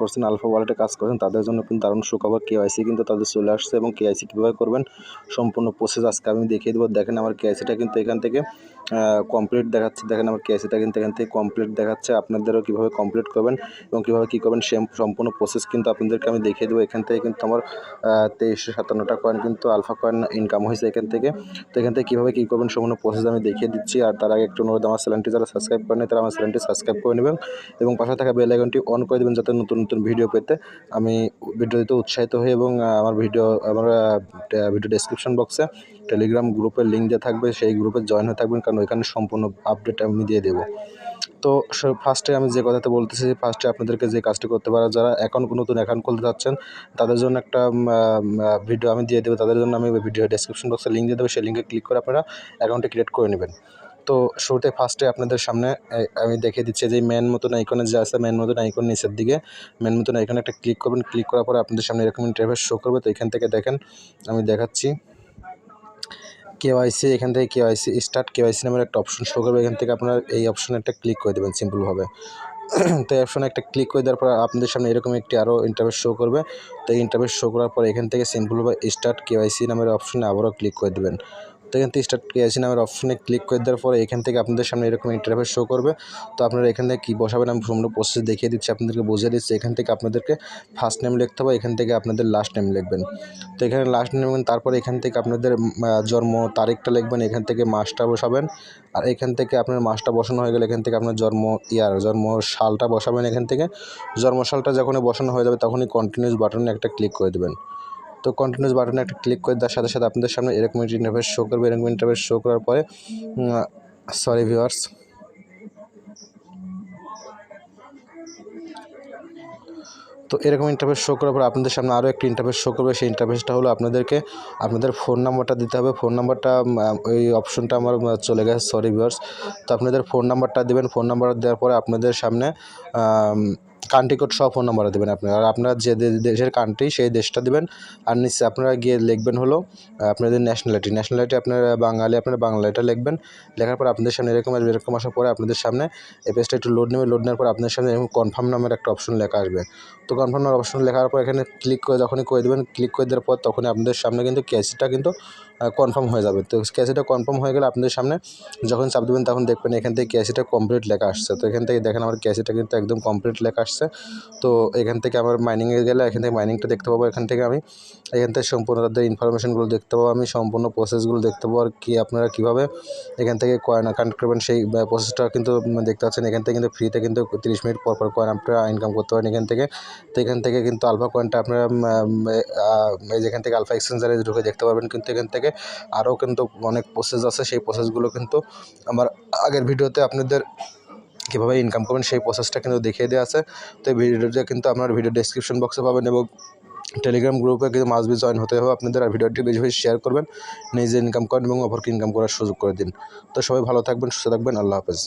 করছেন, আলফা ওয়ালেটে কাজ করছেন, তাদের জন্য কিন্তু দারুণ সুখবর কেওয়াইসি কিন্তু তাদের চলে আসছে এবং কেওয়াইসি কীভাবে করবেন সম্পূর্ণ প্রসেস আজকে আমি দেখিয়ে দেবো। দেখেন আমার কেওয়াইসিটা কিন্তু এখান থেকে কমপ্লিট দেখাচ্ছে। দেখেন আমার কেওয়াইসিটা কিন্তু এখান থেকে কমপ্লিট দেখাচ্ছে। আপনাদেরও কীভাবে কমপ্লিট করবেন এবং কীভাবে কী করবেন সেম সম্পূর্ণ প্রসেস কিন্তু আপনাদেরকে আমি দেখিয়ে দেবো। এখান থেকে কিন্তু আমার তেইশশো সাতান্নটা কয়েন কিন্তু আলফা কয়েন ইনকাম হয়েছে এখান থেকে। তো এখান থেকে কীভাবে কী করবেন সম্পূর্ণ প্রসেস আমি দেখিয়ে দিচ্ছি। আর তার আগে একটু অনুরোধ, আমার চ্যানেলটি যারা সাবস্ক্রাইব করেন তারা আমার চ্যানেলটি সাবস্ক্রাইব করে নেবেন এবং পাশে থাকা বেল আইকনটি অন করে দেবেন যাতে নতুন নতুন ভিডিও পেতে আমি ভিডিও দিতে উৎসাহিত হই এবং আমার ভিডিও আমার ভিডিও ডেসক্রিপশন বক্সে টেলিগ্রাম গ্রুপের লিঙ্ক দেওয়া থাকবে, সেই গ্রুপে জয়েন হয়ে থাকবেন, কারণ ওইখানে সম্পূর্ণ আপডেট আমি দিয়ে দেবো। তো ফার্স্টে আমি যে কথাটা বলতেছি ফার্স্টে আপনাদেরকে যে কাজটি করতে পারে, যারা অ্যাকাউন্ট নতুন অ্যাকাউন্ট খুলতে যাচ্ছেন, তাদের জন্য একটা ভিডিও আমি দিয়ে দেবো। তাদের জন্য আমি ভিডিও ডেসক্রিপশন বক্সে লিঙ্ক দিয়ে দেবো। সেই লিঙ্কে ক্লিক করে আপনারা অ্যাকাউন্টে ক্রিয়েট করে নেবেন। তো শুরুতে ফার্স্টে আপনাদের সামনে আমি দেখিয়ে দিচ্ছি যে মেন মতন আইকনে যে আছে মেন মতন আইকন নিচের দিকে। মেন মতন আইকনে একটা ক্লিক করবেন ক্লিক করার পরে আপনাদের সামনে এরকম ইন্টারফেস শো করবে। তো এখান থেকে দেখেন, আমি দেখাচ্ছি। কেওয়াইসি এখান থেকে কেওয়াইসি স্টার্ট কেওয়াইসি নামের একটা অপশন শো করবে। এখান থেকে আপনার এই অপশনে একটা ক্লিক করে দেবেন সিম্পলভাবে তো অপশনে একটা ক্লিক করে দেওয়ার পর আপনাদের সামনে এরকম একটি আরও ইন্টারভেস শো করবে। তো এই ইন্টারভেস শো করার পর এখান থেকে সিম্পলভাবে স্টার্ট কেওয়াইসি নামের অপশনে আবারও ক্লিক করে দেবেন। তো এখান থেকে স্টার্ট কেওয়াইসি নামের অপশনে ক্লিক করে দেওয়ার পরে এখান থেকে আপনাদের সামনে এরকম ইন্টারভেস শো করবে। তো আপনারা এখান থেকে কী বসাবেন আমি সম্পূর্ণ প্রসেস দেখিয়ে দিচ্ছি, আপনাদেরকে বুঝিয়ে দিচ্ছি। এখান থেকে আপনাদেরকে ফার্স্ট নেম লিখতে হবে, এখান থেকে আপনাদের লাস্ট নেম লিখবেন। তো এখানে লাস্ট নেম তারপরে এখান থেকে আপনাদের জন্ম তারিখটা লিখবেন, এখান থেকে মাসটা বসাবেন। আর এখান থেকে আপনার মাসটা বসানো হয়ে গেলে এখান থেকে আপনার জন্ম ইয়ার জন্ম সালটা বসাবেন এখান থেকে। জন্ম সালটা যখনই বসানো হয়ে যাবে, তখনই কন্টিনিউস বাটনে একটা ক্লিক করে দেবেন। তো কন্টিনিউস বাটনে একটা ক্লিক করে দেওয়ার সাথে সাথে আপনাদের সামনে এরকম একটি ইন্টারফেস শো করবে, এরকম ইন্টারফেস শো করার পরে সরি ভিউয়ার্স তো এরকম ইন্টারফেস শো করার পর আপনাদের সামনে আরও একটি ইন্টারফেস শো করবে, সেই ইন্টারফেসটা হলো আপনাদেরকে আপনাদের ফোন নাম্বারটা দিতে হবে ফোন নাম্বারটা ওই অপশনটা আমার চলে গেছে সরি ভিউয়ার্স তো আপনাদের ফোন নাম্বারটা দেবেন ফোন নাম্বার দেওয়ার পরে আপনাদের সামনে কান্ট্রি কোড সহ ফোন নাম্বারটা দেবেন আপনারা। আর আপনার যে দেশের কান্ট্রি সেই দেশটা দেবেন। আর নিচে আপনারা গিয়ে লিখবেন হলো আপনাদের ন্যাশনালিটি ন্যাশনালিটি আপনারা বাঙালি, আপনারা বাংলাটা লিখবেন। লেখার পর আপনাদের সামনে এরকম আসবে, এরকম আসার পরে আপনাদের সামনে এই পেজটা একটু লোড নেবে। লোড নেওয়ার পর আপনাদের সামনে এরকম কনফার্ম নামের একটা অপশন লেখা আসবে। তো কনফার্ম নামের অপশন লেখার পর এখানে ক্লিক করে যখনই করে দেবেন ক্লিক করে দেওয়ার পর তখনই আপনাদের সামনে কিন্তু ক্যাশিটা কিন্তু কনফার্ম হয়ে যাবে তো ক্যাশিটা কনফার্ম হয়ে গেলে আপনাদের সামনে যখন চাপ দেবেন তখন দেখবেন এখান থেকে ক্যাশিটা কমপ্লিট লেখা আসছে তো এখান থেকে দেখেন আমার ক্যাশিটা কিন্তু একদম কমপ্লিট লেখা আসছে তো এখান থেকে আমার মাইনিংয়ে গেলে এখান থেকে মাইনিংটা দেখতে পাবো এখান থেকে আমি এখান থেকে সম্পূর্ণ তাদের ইনফরমেশনগুলো দেখতে পাবো আমি সম্পূর্ণ প্রসেসগুলো দেখতে পাবো আর কি আপনারা কীভাবে এখান থেকে কয়েন কানেক্ট করবেন সেই প্রসেসটা কিন্তু দেখতে পাচ্ছেন এখান থেকে কিন্তু ফ্রিতে কিন্তু তিরিশ মিনিট পর পর কয়েন আপনারা ইনকাম করতে পারেন এখান থেকে তো এখান থেকে কিন্তু আলফা কয়েনটা আপনারা যেখান থেকে আলফা এক্সচেঞ্জারে ঢুকে দেখতে পারবেন কিন্তু এখান থেকে আরও কিন্তু অনেক প্রসেস আছে, সেই প্রসেসগুলো কিন্তু আমার আগের ভিডিওতে আপনাদের কীভাবে ইনকাম করবেন সেই প্রসেসটা কিন্তু দেখিয়ে দেওয়া আছে। তো এই ভিডিওটা কিন্তু আপনার ভিডিও ডেসক্রিপশন বক্সে পাবেন এবং টেলিগ্রাম গ্রুপে কিন্তু মাস বি জয়েন হতে হবে আপনাদের আর ভিডিওটি বেশি বেশি শেয়ার করবেন, নিজে ইনকাম করেন এবং অপরকে ইনকাম করার সুযোগ করে দিন। তো সবাই ভালো থাকবেন, সুস্থ থাকবেন, আল্লাহ হাফেজ।